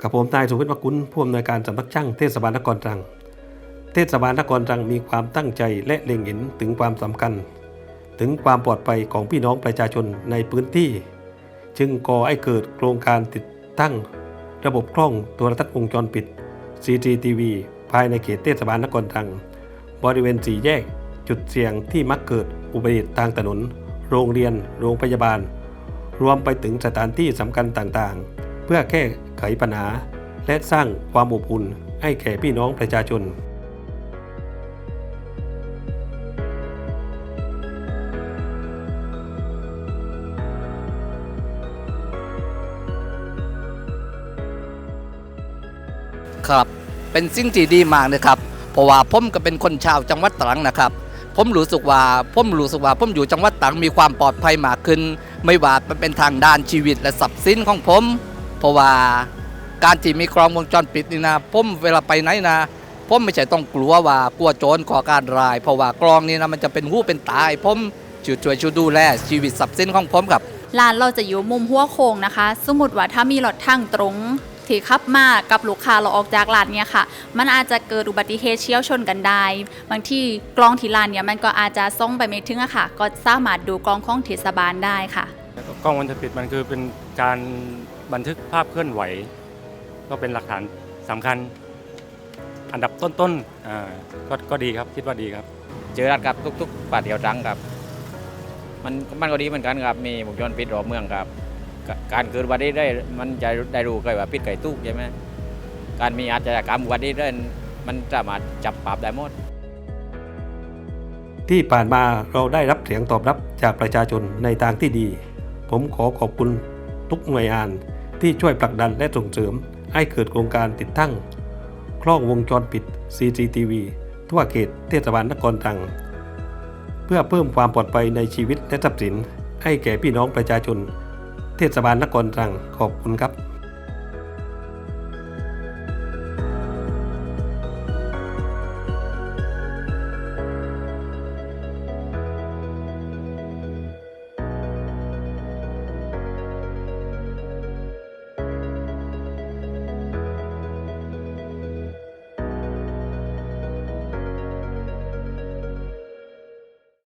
กับผมนายสุวิทย์วกุลผู้อำนวยการสำนักช่างเทศบาลนครตรัง เทศบาลนครตรังมีความตั้งใจและเล็งเห็นถึงความสำคัญ ถึงความปลอดภัยของพี่น้องประชาชนในพื้นที่ จึงก่อให้เกิดโครงการติดตั้ง ระบบกล้องตัวรทัศน์วงจรปิด CCTV ภายในเขตเทศบาลนครตรัง บริเวณสี่แยก จุดเสี่ยงที่มักเกิดอุบัติเหตุทางถนน โรงเรียน โรงพยาบาล รวมไปถึงสถานที่สำคัญต่างๆ เพื่อแก้ไขปัญหา และสร้างความอบอุ่นให้แก่พี่น้องประชาชนครับเป็นสิ่งที่ดีมากนะครับเพราะว่าผมก็เป็นคนชาวจังหวัดตรังนะครับ ผมรู้สึกว่าผมรู้สึกว่าผมอยู่จังหวัดตรังมีความปลอดภัยมากขึ้น ไม่ว่าเป็นทางด้านชีวิตและทรัพย์สินของผม เพราะว่าการที่มีกล้องวงจรปิดนี่นะผมเวลาไปไหนนะผมไม่ใช่ต้องกลัวว่ากลัวโจรก่อการร้าย เพราะว่ากล้องนี่นะมันจะเป็นหูเป็นตาให้ผมช่วยช่วยช่วยดูแลชีวิตทรัพย์สินของผมครับร้านเราจะอยู่มุมหัวโค้งนะคะ สมมติว่าถ้ามีรถทางตรงที่ขับมากับลูกค้าเราออกจากร้านเนี่ยค่ะ มันอาจจะเกิดอุบัติเหตุเฉียวชนกันได้ บางที่กล้องที่ร้านเนี่ยมันก็อาจจะส่องไปไม่ถึงอะค่ะ ก็สามารถดูกล้องของเทศบาลได้ค่ะ กล้องวงจรปิดมันคือเป็นการ บันทึกภาพเคลื่อนไหว ก็เป็นหลักฐานสำคัญ อันดับต้นๆอ่าก็ก็ดีครับคิดว่าดีครับ เจอรัดครับทุกๆป่าเดียวดังครับ มันมันก็ดีเหมือนกันครับมีวงจรปิดรอบเมืองครับกการเกิดอุบัติเหตุได้มันจะได้รู้เลยว่าปิดไก่ตู้ใช่ไหมการมีอาชญากรรมอุบัติเหตุได้มันสามารถจับปราบได้หมดที่ผ่านมาเราได้รับเสียงตอบรับจากประชาชนในทางที่ดี ผมขอขอบคุณทุกหน่วยงาน ที่ช่วยผลักดันและส่งเสริม ให้เกิดโครงการติดตั้งกล้องวงจรปิด CCTV ทั่วเขตเทศบาลนครตรัง เพื่อเพิ่มความปลอดภัยในชีวิตและทรัพย์สิน ให้แก่พี่น้องประชาชน เทศบาลนครตรังขอบคุณครับ